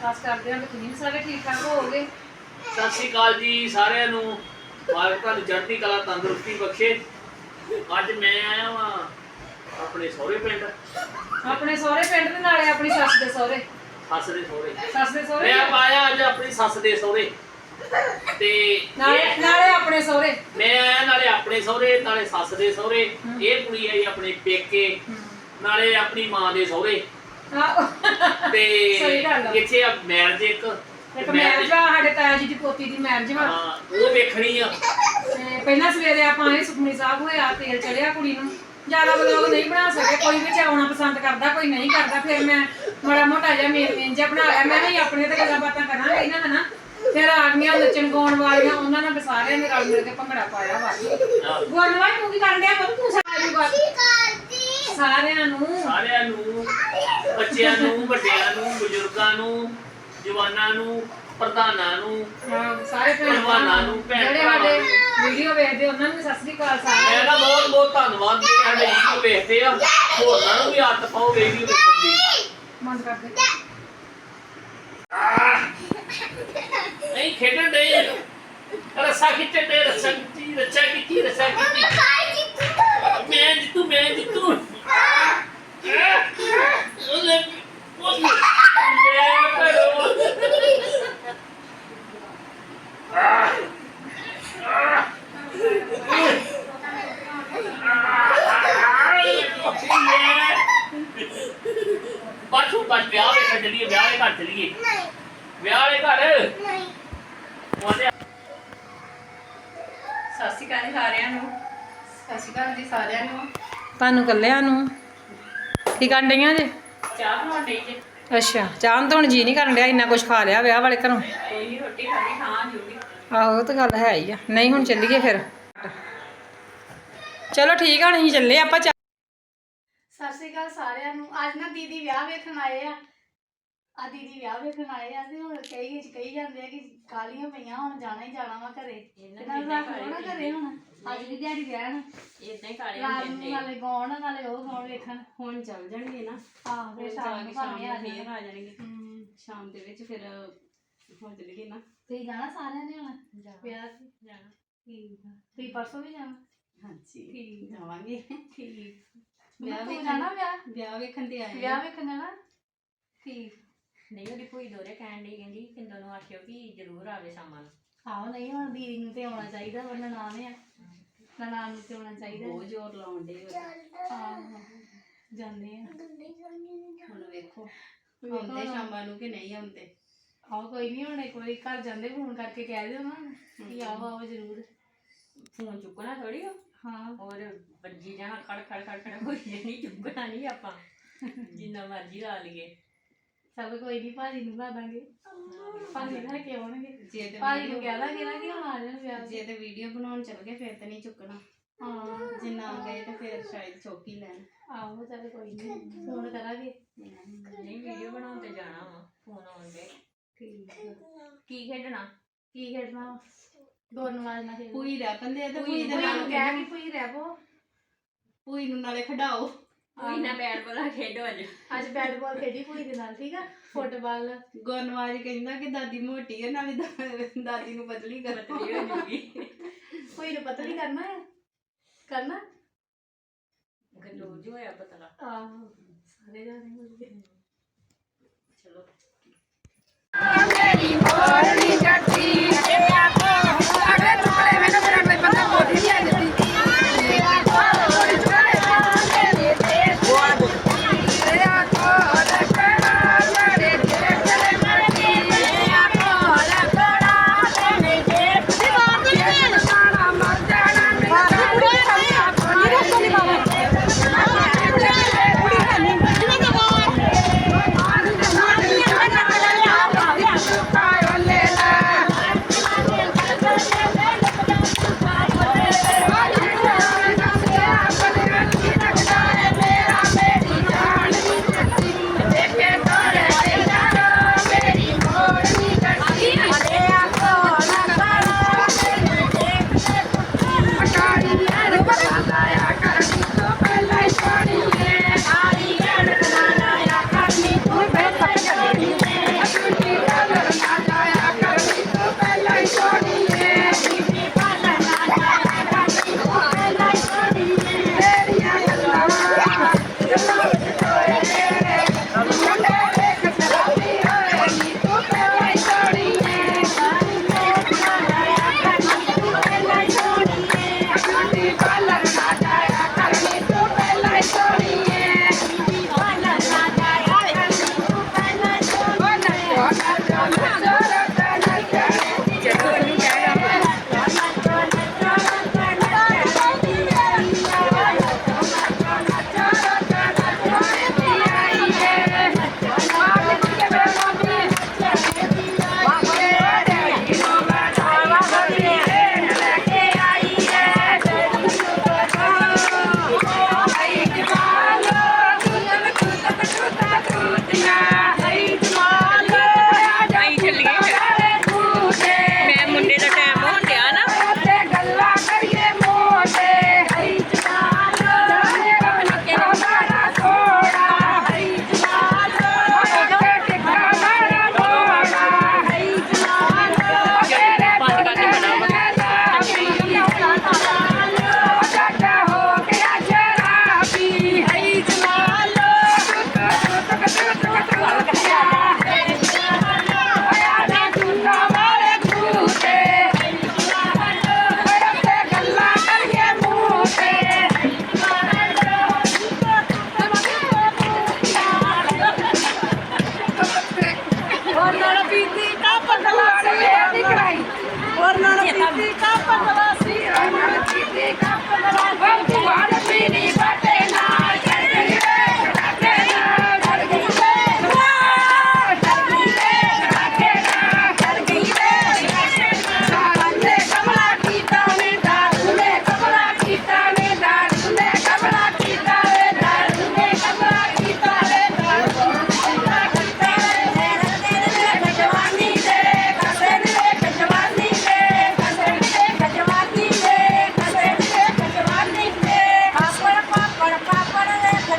ਖਾਸ ਕਰਦੇ ਹਾਂ ਕਿ ਤੁਸੀਂ ਵੀ ਸਾਰੇ ਠੀਕ ਠਾਕ ਹੋਵੋਗੇ? ਸਤਿ ਸ਼੍ਰੀ ਅਕਾਲ ਜੀ ਸਾਰਿਆਂ ਨੂੰ। ਮਾਲਕ ਤੁਹਾਨੂੰ ਚੜ੍ਹਦੀ ਕਲਾ ਤੰਦਰੁਸਤੀ ਬਖਸ਼ੇ। ਅੱਜ ਮੈਂ ਆਇਆ ਵਾਂ ਆਪਣੇ ਸਹੁਰੇ ਪਿੰਡ। ਆਪਣੇ ਸਹੁਰੇ ਪਿੰਡ ਦੇ ਨਾਲੇ ਆਪਣੀ ਸੱਸ ਦੇ ਸਹੁਰੇ। ਸੱਸ ਦੇ ਸਹੁਰੇ। ਸੱਸ ਦੇ ਸਹੁਰੇ? ਮੈਂ ਆਇਆ ਅੱਜ ਆਪਣੀ ਸੱਸ ਦੇ ਸਹੁਰੇ। ਤੇ ਨਾਲੇ ਨਾਲੇ ਆਪਣੇ ਸਹੁਰੇ? ਮੈਂ ਆਇਆ ਨਾਲੇ ਆਪਣੇ ਸਹੁਰੇ ਨਾਲੇ ਸੱਸ ਦੇ ਸਹੁਰੇ। ਇਹ ਕੁੜੀ ਆਈ ਆਪਣੇ ਪੇਕੇ। ਨਾਲੇ ਆਪਣੀ ਮਾਂ ਦੇ ਸਹੁਰੇ। ਤੇ ਸਹੀ ਗੱਲ ਆ। ਇੱਥੇ ਆ ਮੈਰਿਜ ਇੱਕ ਇੱਕ ਮੈਰਿਜ ਆ ਸਾਡੇ ਤਾਇਆ ਜੀ ਦੀ ਪੋਤੀ ਦੀ ਮੈਰਿਜ ਵਾ। ਹਾਂ ਉਹ ਵੇਖਣੀ ਆ। ਤੇ ਪਹਿਲਾਂ ਸਵੇਰੇ ਆਪਾਂ ਇਹ ਸੁਖਮਨੀ ਸਾਹਿਬ ਹੋਇਆ ਤੇਲ ਚੜਿਆ ਕੁੜੀ ਨੂੰ। ਜ਼ਿਆਦਾ ਵਲੋਗ ਨਹੀਂ ਬਣਾ ਸਕੇ ਕੋਈ ਵਿੱਚ ਆਉਣਾ ਪਸੰਦ ਕਰਦਾ ਕੋਈ ਨਹੀਂ ਕਰਦਾ ਫਿਰ ਮੈਂ ਮਾੜਾ ਮੋਟਾ ਜਿਹਾ ਮੇਨ ਮੇਨ ਜਿਹਾ ਬਣਾ ਲਿਆ। ਮੈਂ ਵੀ ਆਪਣੇ ਤੇ ਗੱਲਾਂ ਬਾਤਾਂ ਕਰਾਂਗੇ ਇਹਨਾਂ ਨਾਲ ਨਾ। ਫਿਰ ਆ ਗਈਆਂ ਨੱਚਣ ਗਾਉਣ ਵਾਲੀਆਂ ਉਹਨਾਂ ਨਾਲ ਫਿਰ ਸਾਰਿਆਂ ਨੇ ਰਲ ਮਿਲ ਕੇ ਭੰਗੜਾ ਪਾਇਆ ਵਾ। ਆਹ, ਗੁਰਨਵਾਈ ਤੂੰ ਕੀ ਕਰਨ ਡਿਆ ਪੁੱਤ? ਤੂੰ ਸਾਰਿਆਂ ਨੂੰ ਸਾਰਿਆਂ ਨੂੰ। ਸਾਰਿਆਂ ਨੂੰ ਬੱਚਿਆਂ ਨੂੰ ਵੱਡਿਆਂ ਨੂੰ ਬਜ਼ੁਰਗਾਂ ਨੂੰ ਜਵਾਨਾਂ ਨੂੰ ਪ੍ਰਧਾਨਾਂ ਨੂੰ ਹਾਂ, ਸਾਰੇ ਭੈਣ ਭਰਾਵਾਂ ਨੂੰ, ਭੈਣ ਜਿਹੜੇ ਸਾਡੇ ਵੀਡੀਓ ਵੇਖਦੇ ਉਹਨਾਂ ਨੂੰ ਸਤਿ ਸ੍ਰੀ ਅਕਾਲ ਸਾਰਿਆਂ ਮੈਂ ਤਾਂ ਬਹੁਤ ਬਹੁਤ ਧੰਨਵਾਦ ਜਿਹੜੇ ਸਾਡੇ ਵੀਡੀਓ ਵੇਖਦੇ ਆ। ਹੋਰਾਂ ਨੂੰ ਵੀ ਹੱਥ ਪਾਓ ਵੀਡੀਓ ਵੇਖਣ ਦੀ ਨੂੰ ਮਨ ਕਰਦੇ ਨਹੀਂ ਖੇਡਣ ਦੇ। ਰੱਸਾ ਖਿੱਚਣ ਦੇ ਰੱਸਾ ਖਿੱਚੀ ਰੱਸਾ ਖਿੱਚੀ ਰੱਸਾ ਖਿੱਚੀ। ਮੈਂ ਜਿੱਤੂ ਮੈਂ ਜਿੱਤੂ। ਬਾਛੂ ਬਾਛ ਵਿਆਹ ਵੇਖਣ ਚੱਲੀਏ, ਵਿਆਹ ਦੇ ਘਰ ਚਲੀਏ। ਵਿਆਹ ਵਾਲੇ ਘਰ? ਉਹਦੇ ਸਤਿ ਸ਼੍ਰੀ ਅਕਾਲ ਜੀ ਸਾਰਿਆਂ ਨੂੰ। ਸਤਿ ਸ਼੍ਰੀ ਅਕਾਲ ਜੀ ਸਾਰਿਆਂ ਨੂੰ। ਤੁਹਾਨੂੰ ਕੱਲਿਆਂ ਨੂੰ? ਕੀ ਕਰਨ ਡਈਆਂ ਜੇ? ਚਾਹ ਬਣਾਉਣ ਡਈ ਜੇ। ਅੱਛਾ ਚਾਹ ਨੂੰ ਤਾਂ ਹੁਣ ਜੀ ਨਹੀਂ ਕਰਨ ਡਿਆ ਇੰਨਾ ਕੁਝ ਖਾ ਲਿਆ ਵਿਆਹ ਵਾਲੇ ਘਰੋਂ। ਕੋਈ ਨਹੀਂ ਰੋਟੀ ਖਾਣੀ ਖਾਂ ਜੂਗੀ ਆਹੋ ਉਹ ਤਾਂ ਗੱਲ ਹੈ ਹੀ ਆ। ਨਹੀਂ ਹੁਣ ਚੱਲੀਏ ਫਿਰ। ਚਲੋ ਠੀਕ ਆ ਹੁਣ ਅਸੀਂ ਚੱਲੇ ਆਪਾਂ ਚਾਹ ਸਤਿ ਸ਼੍ਰੀ ਅਕਾਲ ਸਾਰਿਆਂ ਨੂੰ। ਅੱਜ ਨਾ ਦੀਦੀ ਵਿਆਹ ਵੇਖਣ ਆਏ ਆ। ਆ ਦੀਦੀ ਵਿਆਹ ਵੇਖਣ ਆਏ ਆ ਤੇ ਹੁਣ ਕਈ ਕਈ ਜਾਂਦੇ ਆ ਕਿ ਕਾਲੀਆਂ ਪਈਆਂ ਹੁਣ ਜਾਣਾ ਹੀ ਜਾਣਾ ਵਾ ਘਰੇ। ਇਹਨਾਂ ਦਾ ਏਦਾਂ ਰੱਖ ਲਓ ਨਾ ਘਰੇ ਹੁਣ। ਅੱਜ ਦੀ ਦਿਹਾੜੀ ਰਹਿਣ। ਇਦਾਂ ਹੀ ਕਾਲੇ ਰਾਤ ਨੂੰ ਨੇ ਨਾਲੇ ਗਾਉਣ ਨਾਲੇ ਉਹ ਗਾਉਣ ਵੇਖਣ। ਹੁਣ ਚੱਲ ਜਾਣਗੇ ਨਾ। ਆਹ ਫਿਰ ਸ਼ਾਮ ਨੂੰ ਭਾਵੇਂ ਆ ਫੇਰ ਜਾਣਾ ਆ ਜਾਣਗੇ। ਹਮ, ਸ਼ਾਮ ਦੇ ਵਿੱਚ ਫਿਰ ਹੋ ਜਾਣਗੇ ਨਾ। ਤੁਸੀਂ ਜਾਣਾ ਸਾਰਿਆਂ ਨੇ ਹੁਣ? ਵਿਆਹ ਤੇ? ਜਾਣਾ। ਠੀਕ ਆ। ਤੁਸੀਂ ਪਰਸੋਂ ਵੀ ਜਾਣਾ? ਹਾਂਜੀ ਠੀਕ ਜਾਵਾਂਗੇ। ਠੀਕ। ਵਿਆਹ ਵੇਖਣ- ਜਾਣਾ ਵਿਆਹ? ਵਿਆਹ ਵੇਖਣ ਤੇ ਆਏ ਵਿਆਹ ਵੇਖਣ ਜਾਣਾ? ਠੀਕ। ਨਹੀਂ ਉਹਦੀ ਭੂਈ ਦੋਰੇ ਕਹਿਣ ਡਈ ਕਹਿੰਦੀ ਕਿੰਦੋਂ ਨੂੰ ਆਖਿਓ ਕਿ ਜ਼ਰੂਰ ਆਵੇ ਸ਼ਾਮਾਂ ਨੂੰ। ਆਹੋ ਨਹੀਂ ਹੁਣ ਦੀਦੀ ਨੂੰ ਤੇ ਆਉਣਾ ਚਾਹੀਦਾ ਉਹ ਨਨਾਣ ਆ। ਨਨਾਣ ਨੂੰ ਤੇ ਆਉਣਾ ਚਾਹੀਦਾ। ਬਹੁਤ ਜ਼ੋਰ ਲਾਉਣ ਡੇ ਆਹੋ ਜਾਂਦੇ ਆ। ਹੁਣ ਵੇਖੋ ਆਉਂਦੇ। ਸ਼ਾਮਾਂ ਨੂੰ ਕਿ ਨਹੀਂ ਆਉਂਦੇ? ਆਹੋ ਕੋਈ ਨਹੀਂ ਹੁਣ ਇੱਕ ਵਾਰੀ ਘਰ ਜਾਂਦੇ ਫੋਨ ਕਰਕੇ ਕਹਿ ਦਿਓ ਨਾ ਕਿ ਆਓ ਆਓ ਜ਼ਰੂਰ। ਫੋਨ ਚੁੱਕਣਾ ਥੋੜੀ ਹੋ ਹਾਂ। ਹੋਰ ਵੱਜੀ ਜਾਣਾ ਖੜ ਖੜ ਖੜ ਖੜ ਹੋਈ ਜਾਣੀ ਚੁੱਕਣਾ ਨਹੀਂ ਆਪਾਂ। ਜਿੰਨਾ ਮਰਜ਼ੀ ਲਾ ਲਈਏ। ਚਲ ਕੋਈ ਨਹੀਂ ਭਾਜੀ ਨੂੰ ਲਾ ਦਾਂਗੇ। ਭਾਜੀ ਲੈ ਕੇ ਆਉਣਗੇ। ਜੇ ਤੇ ਭਾਜੀ ਨੂੰ ਕਹਿ ਦਾਂਗੇ ਨਾ ਕਿ ਹੁਣ ਆ ਜਾਣ ਵਿਆਹ ਜੇ ਤੇ ਵੀਡੀਓ ਬਣਾਉਣ ਚੱਲ ਗਏ ਫਿਰ ਤੇ ਨਹੀਂ ਚੁੱਕਣਾ। ਹਾਂ। ਜੇ ਨਾ ਗਏ ਤੇ ਫਿਰ ਸ਼ਾਇਦ ਚੁੱਕ ਹੀ ਲੈਣ। ਆਹੋ ਚਲ ਕੋਈ ਨਹੀਂ ਫੋਨ ਕਰਾਂਗੇ। ਨਹੀਂ ਵੀਡੀਓ ਬਣਾਉਣ ਤੇ ਜਾਣਾ ਵਾ ਫੋਨ ਆਉਂਦੇ ਠੀਕ ਆ। ਕੀ ਖੇਡਣਾ? ਕੀ ਖੇਡਣਾ ਦੋ ਨਵਾਜ਼ ਨਾ ਖੇਡ ਪੂਈ ਰਹਿ ਪੰਦੇ ਆ ਤੇ ਪੂਈ ਦੇ ਨਾਲ ਨੂੰ ਕਹਿ ਕਿ ਕੋਈ ਰਹਿ ਪੋ। ਪੂਈ ਨੂੰ ਨਾਲੇ ਖਡਾਓ। ਪੂਈ ਨਾਲ ਬੈਟ ਬਾਲ ਖੇਡੋ ਅੱਜ ਅੱਜ ਬੈਟ ਬਾਲ ਖੇਡੀ ਕੋਈ ਦੇ ਨਾਲ ਠੀਕ ਆ? ਫੁੱਟਬਾਲ। ਗੁਰਨਵਾਜ ਕਹਿੰਦਾ ਕਿ ਦਾਦੀ ਮੋਟੀ ਹੈ ਨਾਲੇ ਦਾ- ਦਾਦੀ ਨੂੰ ਪਤਲੀ ਕਰ। ਪਤਲੀ ਹੋ ਜੂਗੀ। ਕੋਈ ਨੂੰ ਪਤਾ ਨਹੀਂ ਕਰਨਾ ਹੈ ਕਰਨਾ? ਗਲੋਜ ਹੋਇਆ ਪਤਲਾ। ਆਹੋ ਸਾਰੇ ਜਾਣੇ ਹੋ ਗਏ। ਚਲੋ।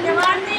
ਮੇਰਾ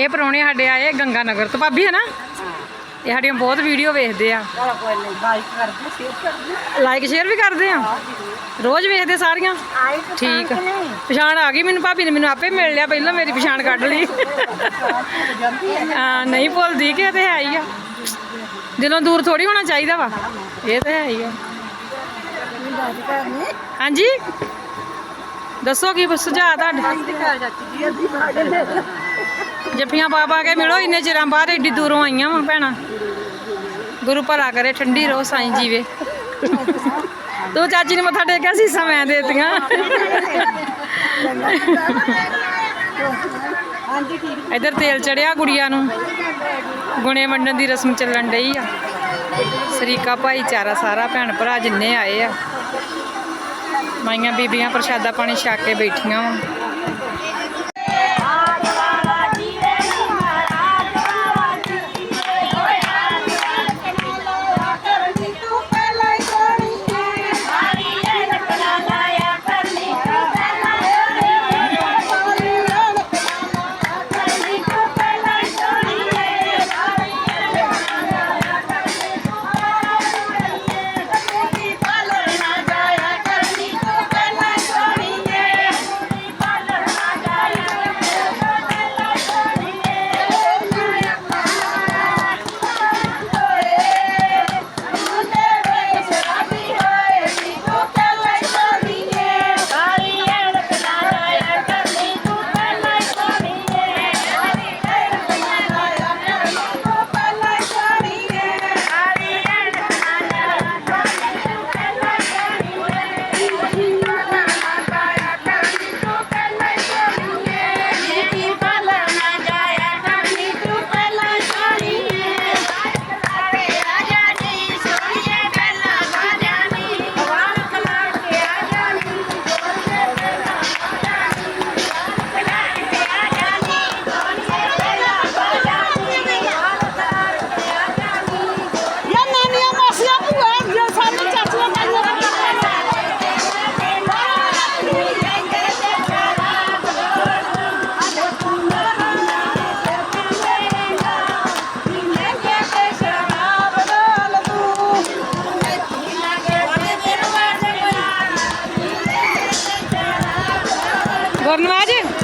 ਇਹ ਪਰੌਣੇ ਸਾਡੇ ਆਏ ਗੰਗਾ ਨਗਰ ਤੋਂ। ਭਾਬੀ ਹੈ ਨਾ? ਇਹ ਸਾਡੀਆਂ ਬਹੁਤ ਵੀਡੀਓ ਵੇਖਦੇ ਆ। ਲਾਈਕ ਸ਼ੇਅਰ ਵੀ ਕਰਦੇ ਆ। ਰੋਜ਼ ਵੇਖਦੇ ਸਾਰੀਆਂ। ਠੀਕ ਪਛਾਣ ਆ ਗਈ ਮੈਨੂੰ ਭਾਬੀ ਨੇ ਮੈਨੂੰ ਆਪੇ ਮਿਲ ਲਿਆ ਪਹਿਲਾਂ ਮੇਰੀ ਪਛਾਣ ਕੱਢ ਲਈ। ਹੈ ਨਹੀਂ ਭੁੱਲਦੀ ਕਿ ਇਹ ਤੇ ਹੈ ਹੀ ਆ। ਦਿਲੋਂ ਦੂਰ ਥੋੜੀ ਹੋਣਾ ਚਾਹੀਦਾ ਵਾ। ਇਹ ਤੇ ਹੈ ਹੀ ਆ। ਹਾਂਜੀ? ਦੱਸੋ ਕੀ ਸੁਝਾਅ ਤੁਹਾਡਾ? ਜੱਫੀਆਂ ਪਾ ਪਾ ਕੇ ਮਿਲੋ, ਇੰਨੇ ਚਿਰਾਂ ਬਾਅਦ ਏਡੀ ਦੂਰੋਂ ਆਈਆਂ ਵਾਂ ਭੈਣਾਂ। ਗੁਰੂ ਭਲਾ ਕਰੇ, ਠੰਡੀ ਰਹੋ, ਸਾਈਂ ਜੀਵੇ। ਤੂੰ ਚਾਚੀ ਨੇ ਮੱਥਾ ਟੇਕਿਆ ਸੀ ਮੈਂ ਦੇਤੀਆਂ। ਹਾਂਜੀ ਇੱਧਰ ਤੇਲ ਚੜਿਆ ਗੁੜੀਆਂ ਨੂੰ। ਗੁਣੇ ਵੰਡਣ ਦੀ ਰਸਮ ਚੱਲਣ ਡਈ ਆ। ਸਰੀਕਾ ਭਾਈਚਾਰਾ ਸਾਰਾ ਭੈਣ ਭਰਾ ਜਿੰਨੇ ਆਏ ਆ। ਮਾਈਆਂ ਬੀਬੀਆਂ ਪ੍ਰਸ਼ਾਦਾ ਪਾਣੀ ਛਕ ਕੇ ਬੈਠੀਆਂ ਵਾ। ਧੰਨਵਾਦ।